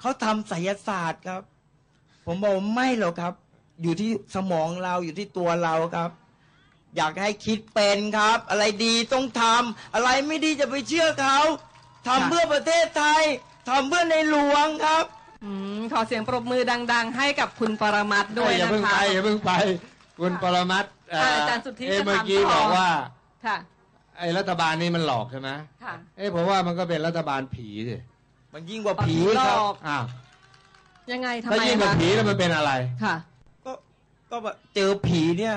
เขาทำไสยศาสตร์ครับ ผมบอกว่าไม่หรอกครับ อยู่ที่สมองเราอยู่ที่ตัวเราครับ อยากให้คิดเป็นครับ อะไรดีต้องทำอะไรไม่ดีจะไปเชื่อเขาทำค่ะเพื่อประเทศไทยทำเพื่อในหลวงครับอืมขอเสียงปรบมือดัง ๆ ให้กับคุณปรมัตถ์ด้วยอย่านะเพิ่งคะไปอย่าเพิ่งไปคุณปรมัตถ์เอ่าอาจารย์สุทธิเอ้จะเมื่อถามกี้ต่อบอกว่า ค่ะ ไอ้รัฐบาลนี้มันหลอกใช่ไหมค่ะ เอ้ผมว่ามันก็เป็นรัฐบาลผีสิ มันยิ่งกว่าผีหลครับอกอ้าวยังไงทำถ้าไมยิ่งกว่าคะผีแล้วมันเป็นอะไร ค่ะ ก็ก็แบบเจอผีเนี่ย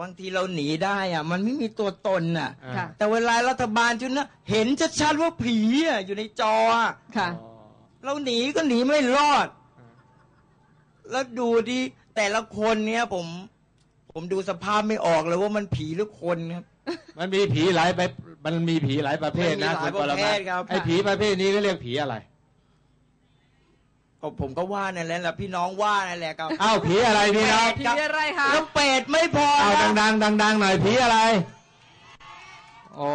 บางทีเราหนีได้อะมันไม่มีตัวตนอะอ่าค่ะ แต่เวลารัฐบาลชุดนะเห็นชัดๆว่าผีอะอยู่ในจออะค่ะอ๋อเราหนีก็หนีไม่รอดแล้วดูดิแต่ละคนเนี่ยผม ผมดูสภาพไม่ออกเลยว่ามันผีหรือคนครับ มันมีผีหลายไป มันมีผีหลายประเภทนะมันมีหลายคุณปรประเภมัตทถ์ครับ ไอ้ผีประเภทนี้ก็เรียกผีอะไรก็ผมก็ว่านั่นแหละแหละพี่น้องว่านั่นแหละครับอ้าวผีอะไรพี่น้องผีอะไรคะแล้วเป็ดไม่พอเอานะดังๆดังๆหน่อยผีอะไรโอ้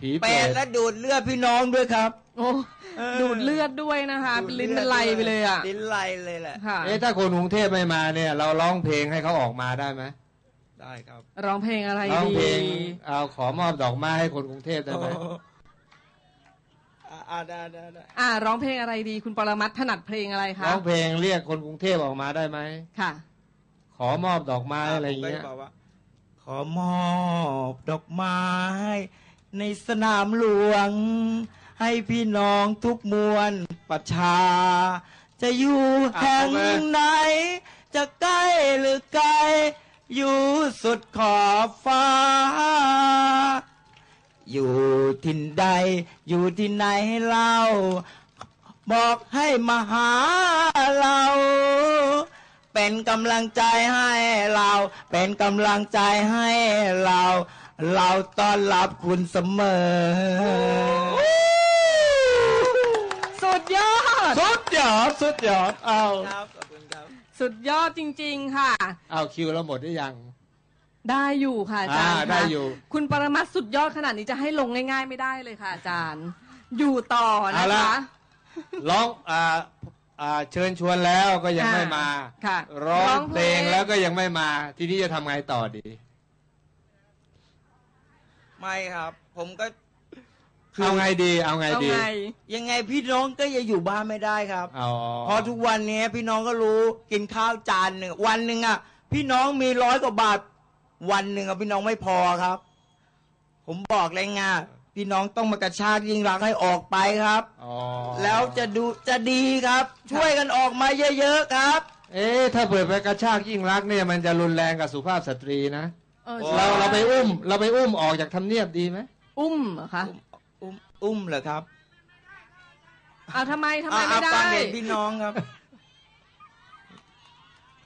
ผีเปรเป็ดตและดูดเลือดพี่น้องด้วยครับ โอ้เออดูดเลือดด้วยนะคะเป็นลิ้นเป็นไรไปเลยอะลิ้นไหลเลยแหละค่ะเอ๊ะถ้าคนกรุงเทพไม่มาเนี่ย เราร้องเพลงให้เขาออกมาได้ไหม ได้ครับ ร้องเพลงอะไรร้องดีเพลงเอาขอมอบดอกไม้ให้คนกรุงเทพได้ไหมอ่าอ่าได้ได้ได้อ่าร้องเพลงอะไรดี คุณปรมัตถ์ถนัดเพลงอะไรคะร้องเพลงเรียกคนกรุงเทพออกมาได้ไหมค่ะ ขอมอบดอกไม้อะไรอย่างเงี้ยผมก็จบอกว่า ขอมอบดอกไม้ ในสนามหลวง ให้พี่น้องทุกมวลประชา จะอยู่อะแห่งเอาไปไหน จะใกล้หรือไกล อยู่สุดขอบฟ้า อยู่ที่ใด อยู่ที่ไหนเราบอกให้มาหาเรา เป็นกำลังใจให้เรา เป็นกำลังใจให้เรา เราต้อนรับคุณเสมอ สุดยอด สุดยอด สุดยอด เอา ครับขอบคุณครับ สุดยอดจริง ๆ ค่ะ เอาคิวเราหมดหรือยัง ได้อยู่ค่ะอาจารย์อ่าค่ะได้อยู่ คุณปรมัตถ์สุดยอดขนาดนี้จะให้ลงง่าย ๆ ไม่ได้เลยค่ะอาจารย์ อยู่ต่อเอานะละ คะ ร้องอ่าอ่าเชิญชวนแล้วก็ยังอ่าไม่มา ค่ะร้อร้องงเพลงเพลงแล้วก็ยังไม่มา ทีนี้จะทำไงต่อดี ไม่ครับ ผมก็ เอาไงดี เอาไงเอาดีไง ยังไงพี่น้องก็อย่าอยู่บ้านไม่ได้ครับ เอาเพราะทุกวันนี้พี่น้องก็รู้กินข้าวจานหนึ่งวันหนึ่งอะ พี่น้องมีร้อยกว่าบาท วันหนึ่งอะพี่น้องไม่พอครับ ผมบอกเลยไงพี่น้องต้องมากระชากยิงรักษณ์ให้ออกไปครับ อ๋อแล้วจะดูจะดีครับ ช่วยกันออกมาเยอะๆครับ เอ๊ะถ้าเปิดไปกระชากยิ่งรักษณ์เนี่ยมันจะรุนแรงกับสุภาพสตรีนะ เออโอ้เราเราไปอุ้ม เราไปอุ้มออกจากทำเนียบดีไหมอุ้มเหรอคะ อุ้มอุ้มเหรอครับอ่าทำไมทำไมอะไม่อะได้ฟังเห็นพี่น้องครับ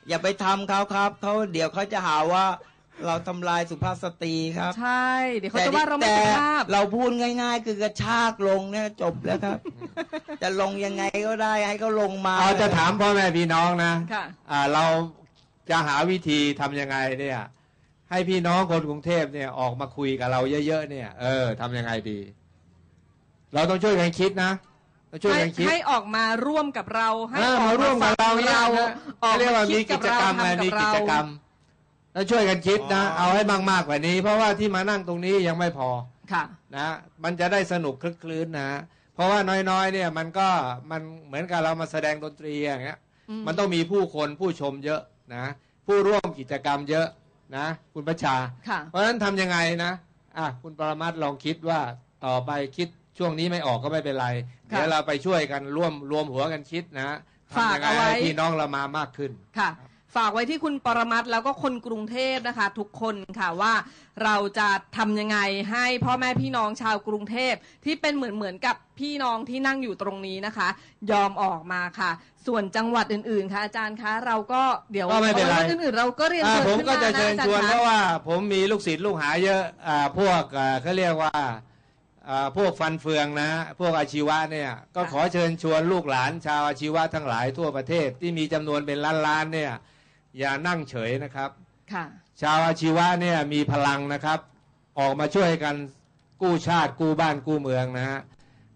อย่าไปทำเขาครับเขาเดี๋ยวเขาจะหาว่า เราทำลายสุภาพสตรีครับใช่ เดี๋ยวเขาจะว่าเราไม่แต่สุภาพเราพูดง่าย ๆ คือกระชากลงเนี่ยจบแล้วครับ จะลงยังไงก็ได้ให้เขาลงมา เอาจะถามพ่อแม่พี่น้องนะค่ะ อ่าเราจะหาวิธีทำยังไงเนี่ย ให้พี่น้องคนกรุงเทพเนี่ยออกมาคุยกับเราเยอะๆเนี่ย เออทำยังไงดี เราต้องช่วยกันคิดนะต้องช่วยให้กันคิด ให้ออกมาร่วมกับเราให้เออออกมาร่วมกับเราฟังเนี่ยเรานะออกเรียกว่าคิมีดกิจกรรมทำไงบมีกิจกรรม แล้วช่วยกันคิดนะเอาให้มากๆกว่านี้ เพราะว่าที่มานั่งตรงนี้ยังไม่พอค่ะ นะมันจะได้สนุกคลึกคลื้นนะเพราะว่าน้อยๆ เนี่ยมันก็มันเหมือนกับเรามาแสดงดนตรีอย่างเงี้ย อืม มันต้องมีผู้คนผู้ชมเยอะนะผู้ร่วมกิจกรรมเยอะนะ คุณประชา ค่ะ เพราะฉะนั้นทำยังไงนะอะคุณปรมัตถ์ลองคิดว่าต่อไปคิด ช่วงนี้ไม่ออกก็ไม่เป็นไรค่ะเดี๋ยวเราไปช่วยกันร่วมรวมหัวกันคิดนะฝากทำยังไงเอาไว้ให้พี่น้องเรามามากขึ้นค่ะ ฝากไว้ที่คุณปรมัตถ์แล้วก็คนกรุงเทพนะคะ ทุกคนค่ะว่าเราจะทำยังไงให้พ่อแม่พี่น้องชาวกรุงเทพที่เป็นเหมือนเหมือนกับพี่น้องที่นั่งอยู่ตรงนี้นะคะ ยอมออกมาค่ะ ส่วนจังหวัดอื่นๆค่ะอาจารย์คะเราก็เดี๋ยวก็ไม่เป็นไรจังหวัดอื่นๆเราก็เรียนอ่าเชิญผมขึ้นก็มาจะนะเชิญอาจารชวนย์เพคะราะว่า ผมมีลูกศิษย์ลูกหาเยอะอ่าพวกอ่าเขาเรียกว่าอ่า พวกฟันเฟืองนะ พวกอาชีวะเนี่ยก็ขอเชิญชวนลูกหลานชาวอาชีวะทั้งหลายทั่วประเทศที่มีจำนวนเป็นล้านๆเนี่ยอย่านั่งเฉยนะครับค่ะชาวอาชีวะเนี่ยมีพลังนะครับ ออกมาช่วยกันกู้ชาติกู้บ้านกู้เมืองนะฮะ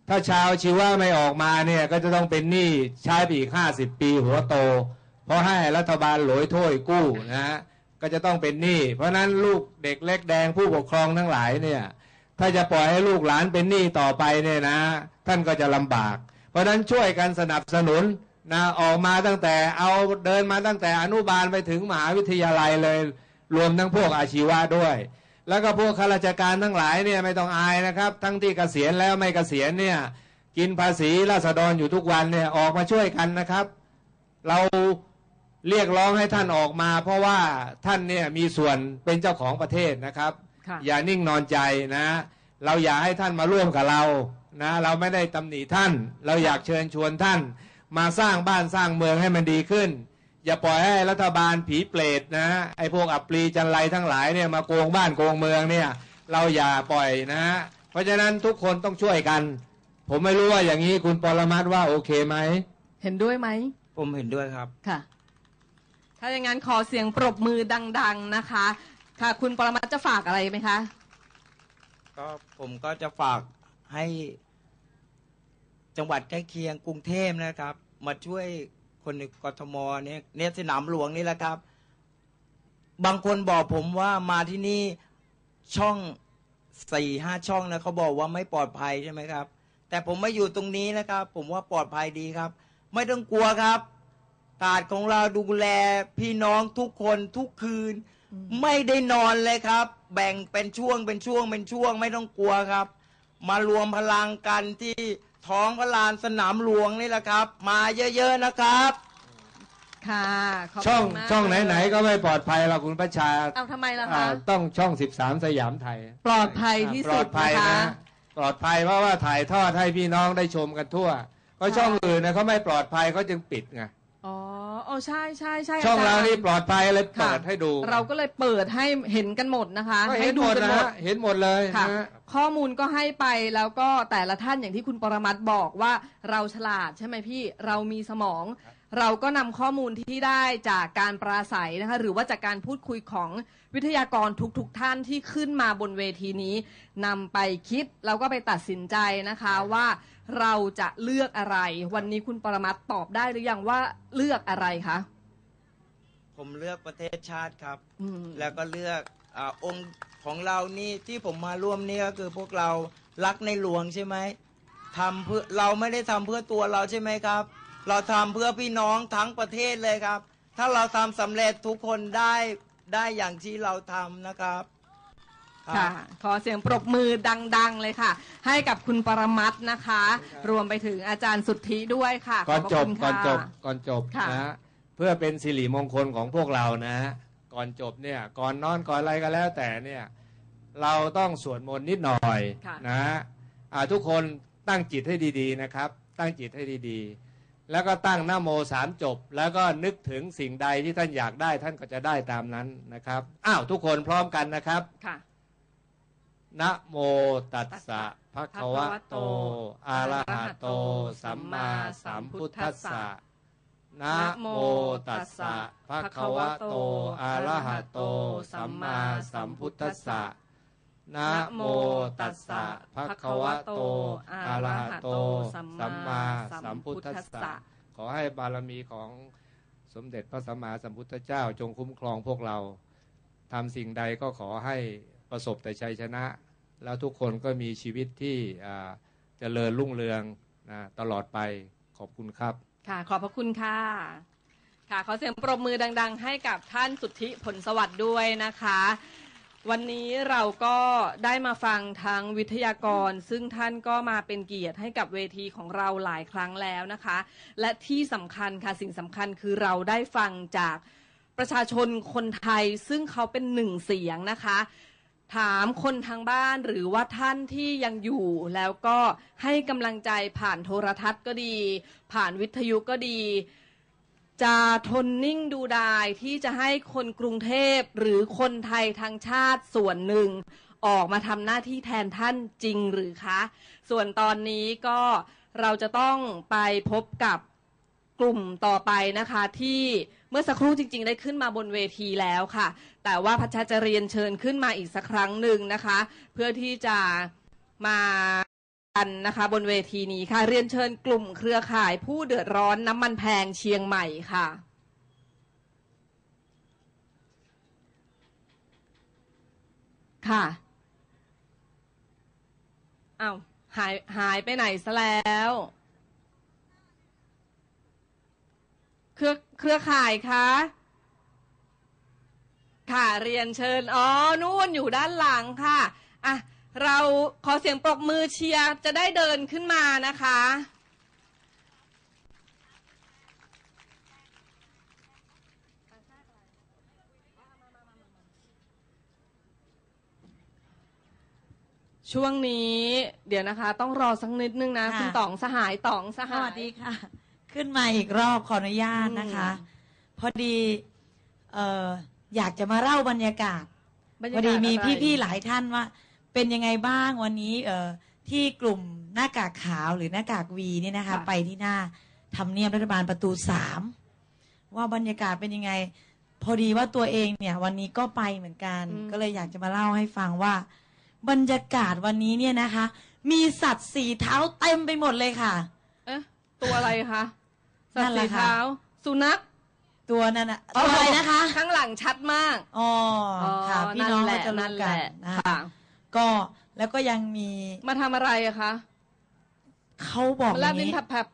ถ้าชาวชีวะไม่ออกมาเนี่ยก็จะต้องเป็นหนี้ใช้ไปอีกห้าสิบปีหัวโต เพราะให้รัฐบาลหลอยถ้วยกู้นะฮะก็จะต้องเป็นหนี้เพราะฉะนั้นลูกเด็กเล็กแดงผู้ปกครองทั้งหลายเนี่ย ถ้าจะปล่อยให้ลูกหลานเป็นหนี้ต่อไปเนี่ยนะ ท่านก็จะลำบาก เพราะฉะนั้นช่วยกันสนับสนุนนะออกมาตั้งแต่เอาเดินมาตั้งแต่อนุบาลไปถึงมหาวิทยาลัยเลย รวมทั้งพวกอาชีวะด้วย แล้วก็พวกข้าราชการทั้งหลายเนี่ยไม่ต้องอายนะครับ ทั้งที่เกษียณแล้วไม่เกษียณเนี่ยกินภาษีราษฎรอยู่ทุกวันเนี่ยออกมาช่วยกันนะครับ เราเรียกร้องให้ท่านออกมา เพราะว่าท่านเนี่ยมีส่วนเป็นเจ้าของประเทศนะครับ อย่านิ่งนอนใจนะ เราอยากให้ท่านมาร่วมกับเรานะเราไม่ได้ตำหนิท่าน เราอยากเชิญชวนท่าน มาสร้างบ้านสร้างเมืองให้มันดีขึ้น อย่าปล่อยให้รัฐบาลผีเปรตนะไอ้พวกอับปรีจันไรทั้งหลายเนี่ยมาโกงบ้านโกงเมืองเนี่ยเราอย่าปล่อยนะ เพราะฉะนั้นทุกคนต้องช่วยกัน ผมไม่รู้ว่าอย่างนี้คุณปรมัตถ์ว่าโอเคไหมเห็นด้วยไหมผมเห็นด้วยครับค่ะ ถ้าอย่างนั้นขอเสียงปรบมือดัง ๆนะคะ ค่ะ คุณปรมัตถ์จะฝากอะไรไหมคะ ก็ผมก็จะฝากให้จังหวัดใกล้เคียงกรุงเทพนะครับ มาช่วยคนในกทมเนี่ยเนี่ยสนามหลวงนี่แหละครับ บางคนบอกผมว่ามาที่นี่ช่องสี่ห้าช่องนะเขาบอกว่าไม่ปลอดภัยใช่ไหมครับ แต่ผมไม่อยู่ตรงนี้นะครับ ผมว่าปลอดภัยดีครับ ไม่ต้องกลัวครับ กาดของเราดูแลพี่น้องทุกคนทุกคืน ไม่ได้นอนเลยครับ แบ่งเป็นช่วงเป็นช่วงเป็นช่วงไม่ต้องกลัวครับ มารวมพลังกันที่ท้องพระลานสนามหลวงนี่แหละครับ มาเยอะๆนะครับ ค่ะขบคุณช่องมากช่องไหนเลยๆก็ไม่ปลอดภัยหรอกคุณประชาเอาทำไมล่ะอ่าคะ ต้องช่อง 13 สยามไทยปลอดภัยที่ปลสุอดดภัยนะคะ นะปลอดภัยเพราะว่าถ่ายทอดให้พี่น้องได้ชมกันทั่ว ก็ช่องอื่นนะเขาไม่ปลอดภัยเขาจึงปิดไงอ๋อ โอ้ใช่ใช่ใช่ช่องจเราย์นี่ปลอดภัยเลยค่ะเปิดให้ดู เราก็เลยเปิดให้เห็นกันหมดนะคะก็ให้เห็นดูหมดกันนะหมดฮะเห็นหมดเลยค่ะนะฮะข้อมูลก็ให้ไปแล้วก็แต่ละท่านอย่างที่คุณปรมัตถ์บอกว่าเราฉลาดใช่ไหมพี่เรามีสมอง เราก็นำข้อมูลที่ได้จากการปราศัยนะคะหรือว่าจากการพูดคุยของวิทยากรทุกๆทท่านที่ขึ้นมาบนเวทีนี้นำไปคิดแล้วก็ไปตัดสินใจนะคะว่าเราจะเลือกอะไร วันนี้คุณปรมัตถ์ตอบได้หรือยังว่าเลือกอะไรคะผมเลือกประเทศชาติครับอืมแล้วก็เลือกอาองค์ของเรานี่ที่ผมมาร่วมนี่ก็คือพวกเรารักในหลวงใช่ไหมทำเพื่อเราไม่ได้ทำเพื่อตัวเราใช่ไหมครับ เราทำเพื่อพี่น้องทั้งประเทศเลยครับ ถ้าเราทำสำเร็จทุกคนได้ได้อย่างที่เราทำนะครับค่ะขอเสียงปรบมือดัง ๆ เลยค่ะ ให้กับคุณปรมัตถ์นะคะ รวมไปถึงอาจารย์สุทธิด้วยค่ะก่อนขจพระบคุณก่อนค่ะจบก่อนจบค่ะนะฮะเพื่อเป็นสิริมงคลของพวกเรานะฮะก่อนจบเนี่ยก่อนนอนก่อนอะไรก็แล้วแต่เนี่ยเราต้องสวดมนต์นิดหน่อยค่ะนะฮะอ่าทุกคนตั้งจิตให้ดีๆนะครับ ตั้งจิตให้ดีๆ แล้วก็ตั้งนะโมสามจบ แล้วก็นึกถึงสิ่งใดที่ท่านอยากได้ท่านก็จะได้ตามนั้นนะครับอ้าวทุกคนพร้อมกันนะครับค่ะนะโมตัสสะภะคะวะโตอะระหะโต สัมมาสัมพุทธัสสะนะโมตัสสะภะคะวะโตอะระหะโต สัมมาสัมพุทธัสสะ นะโมตัสสะภะคะวะโตอะระหะโต สัมมาสัมพุทธัสสะขอให้บารมีของสมเด็จพระสัมมาสัมพุทธเจ้าจงคุ้มครองพวกเราทำสิ่งใดก็ขอให้ประสบแต่ชัยชนะ แล้วทุกคนก็มีชีวิตที่เจริญรุ่งเรืองนะตลอดไปขอบคุณครับ ค่ะ ขอบพระคุณค่ะ ค่ะ ขอเสียงปรบมือดัง ๆ ให้กับท่านสุทธิผลสวัสดิ์ด้วยนะคะ วันนี้เราก็ได้มาฟังทางวิทยากร ซึ่งท่านก็มาเป็นเกียรติให้กับเวทีของเราหลายครั้งแล้วนะคะ และที่สำคัญค่ะสิ่งสำคัญคือเราได้ฟังจากประชาชนคนไทย ซึ่งเขาเป็นหนึ่งเสียงนะคะ ถามคนทางบ้านหรือว่าท่านที่ยังอยู่แล้วก็ให้กำลังใจผ่านโทรทัศน์ก็ดี ผ่านวิทยุก็ดี จะทนนิ่งดูดายที่จะให้คนกรุงเทพหรือคนไทยทั้งชาติส่วนหนึ่ง ออกมาทำหน้าที่แทนท่านจริงหรือคะ ส่วนตอนนี้ก็เราจะต้องไปพบกับกลุ่มต่อไปนะคะที่เมื่อสักครู่จริง ๆ ได้ขึ้นมาบนเวทีแล้วค่ะ แต่ว่าพัชชาจะเรียนเชิญขึ้นมาอีกสักครั้งหนึ่งนะคะ เพื่อที่จะมา กันนะคะบนเวทีนี้ค่ะ เรียนเชิญกลุ่มเครือข่ายผู้เดือดร้อนน้ำมันแพงเชียงใหม่ค่ะ ค่ะอ้าวหายหายไปไหนซะแล้ว เครือเครือข่ายคะค่ะเรียนเชิญอ๋อนู่นอยู่ด้านหลังค่ะอะ เราขอเสียงปรบมือเชียร์จะได้เดินขึ้นมานะคะ ช่วงนี้เดี๋ยวนะคะ ต้องรอสักนิดนึงนะ ค่ะ คุณต๋องสหายต๋องสสหาย วัสดีค่ะ ขึ้นมาอีกรอบขออนุญาตนะคะอืมพอดีเอ่ออยากจะมาเล่าบรรยากาศ บรรพยาอกาศดีมีอะไร พี่ๆหลายท่านว่า เป็นยังไงบ้างวันนี้เอ่อที่กลุ่มหน้ากากขาวหรือหน้ากากวีเนี่ยนะคะ ไปที่หน้าทำเนียบรัฐบาลประตูสามว่าบรรยากาศเป็นยังไง พอดีว่าตัวเองเนี่ยวันนี้ก็ไปเหมือนกันอืมก็เลยอยากจะมาเล่าให้ฟังว่า บรรยากาศวันนี้เนี่ยนะคะ มีสัตว์สีเท้าเต็มไปหมดเลยค่ะ เอ๊ะตัวอะไรคะสัตนั่นว์แหสีละค่ะ เท้า สุนัขตัวนั้นอะตัวอะไรนะคะข้างหลังชัดมากอ๋อค่ะพี่น้องก็จะนั่รู้นแหกัละนนะค่ะ ก็แล้วก็ยังมีมาทำอะไรอะคะเขาบอกมาอแลบย่างลิ้นนี้แผลบ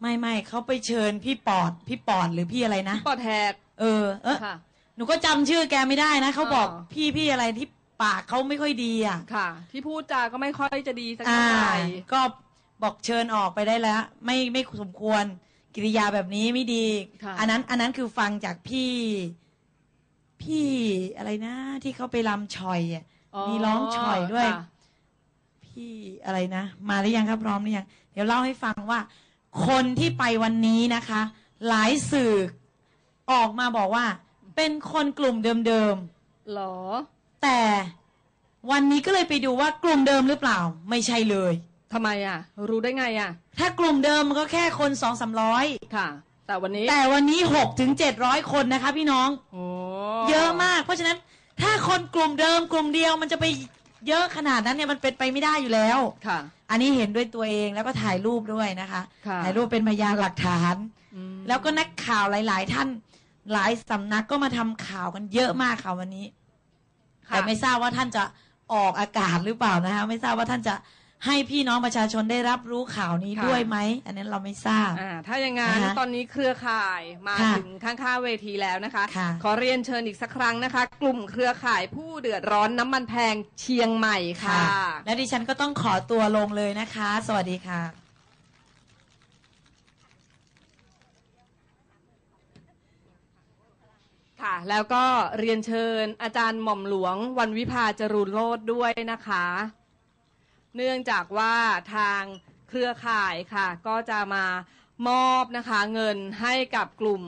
ไม่ไม่เขาไปเชิญพี่ปอดพี่ปอดหรือพี่อะไรนะๆปอดแหกเออเออค่ะ หนูก็จำชื่อแกไม่ได้นะเขาบอกอ๋อ พี่พี่อะไรที่ปากเขาไม่ค่อยดีอะ ค่ะ ที่พูดจาก็ไม่ค่อยจะดีสักอ่า เท่าไหร่ก็บอกเชิญออกไปได้แล้ว ไม่ไม่สมควรกิริยาแบบนี้ไม่ดีค่ะอันนั้น อันนั้นคือฟังจากพี่ พี่อะไรนะ ที่เขาไปลำชอยอะ มีร้องฉ่อยด้วย ค่ะ พี่อะไรนะ มาหรือยังครับพร้อมหรือยัง เดี๋ยวเล่าให้ฟังว่า คนที่ไปวันนี้นะคะ หลายสื่อออกมาบอกว่า เป็นคนกลุ่มเดิมหรอ ๆ แต่วันนี้ก็เลยไปดูว่ากลุ่มเดิมหรือเปล่า ไม่ใช่เลย ทำไมอะ รู้ได้ไงอะ ถ้ากลุ่มเดิมมันก็แค่คนสองสามร้อยค่ะ แต่วันนี้แต่วันนี้หกถึงเจ็ดร้อยคนนะคะ พี่น้อง โอ้เยอะมาก เพราะฉะนั้น ถ้าคนกลุ่มเดิมกลุ่มเดียวมันจะไปเยอะขนาดนั้นเนี่ยมันเป็นไปไม่ได้อยู่แล้ว ค่ะ อันนี้เห็นด้วยตัวเองแล้วก็ถ่ายรูปด้วยนะคะ ค่ะ ถ่ายรูปเป็นพยานหลักฐาน อืมแล้วก็นักข่าวหลาย ๆ ท่านหลายสำนักก็มาทำข่าวกันเยอะมากค่ะวันนี้ ค่ะ แต่ไม่ทราบว่าท่านจะออกอากาศหรือเปล่านะคะ ไม่ทราบว่าท่านจะ ให้พี่น้องประชาชนได้รับรู้ข่าวนี้ด้วยไหม อันนั้นเราไม่ทราบ อ่าถ้าอย่างงั้นนะคะตอนนี้เครือข่ายมาค่ะถึงข้างๆเวทีแล้วนะคะ ค่ะ ขอเรียนเชิญอีกสักครั้งนะคะ กลุ่มเครือข่ายผู้เดือดร้อนน้ำมันแพงเชียงใหม่ค่ะ และดิฉันก็ต้องขอตัวลงเลยนะคะ สวัสดีค่ะ ค่ะ แล้วก็เรียนเชิญอาจารย์หม่อมหลวงวันวิภาจรูนโลดด้วยนะคะ เนื่องจากว่าทางเครือข่ายค่ะ ก็จะมามอบนะคะเงินให้กับกลุ่ม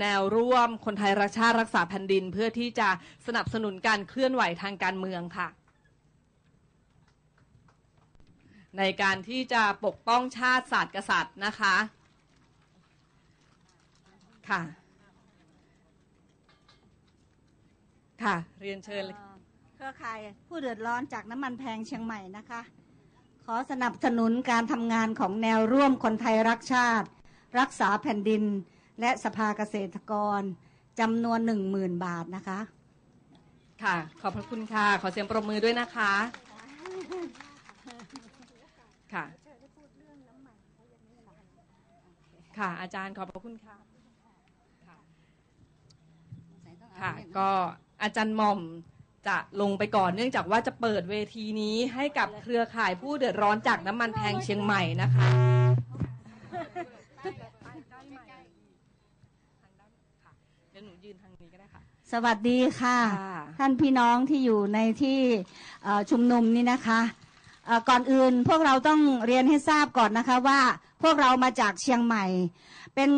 แนวร่วมคนไทยรักชาติรักษาแผ่นดิน เพื่อที่จะสนับสนุนการเคลื่อนไหวทางการเมืองค่ะ ในการที่จะปกป้องชาติศาสตร์กษัตริย์นะคะค่ะ ค่ะ เรียนเชิญเลย เครือข่ายผู้เดือดร้อนจากน้ำมันแพงเชียงใหม่นะคะ ขอสนับสนุนการทำงานของแนวร่วมคนไทยรักชาติ รักษาแผ่นดิน และสภาเกษตรกรจำนวนหนึ่งหมื่นบาทนะคะ ค่ะ ขอบพระคุณค่ะ ขอเสียงปรบมือด้วยนะคะ ค่ะ ค่ะ อาจารย์ขอบพระคุณค่ะ ค่ะค่ะก็อาจารย์หม่อม จะลงไปก่อนเนื่องจากว่าจะเปิดเวทีนี้ให้กับเครือข่ายผู้เดือดร้อนจากน้ำมันแพงเชียงใหม่นะคะ เดี๋ยวหนูยืนทางนี้ก็ได้ค่ะ สวัสดีค่ะ ค่ะท่านพี่น้องที่อยู่ในที่เอ่อชุมนุมนี่นะคะเอ่อก่อนอื่นพวกเราต้องเรียนให้ทราบก่อนนะคะว่าพวกเรามาจากเชียงใหม่ เป็น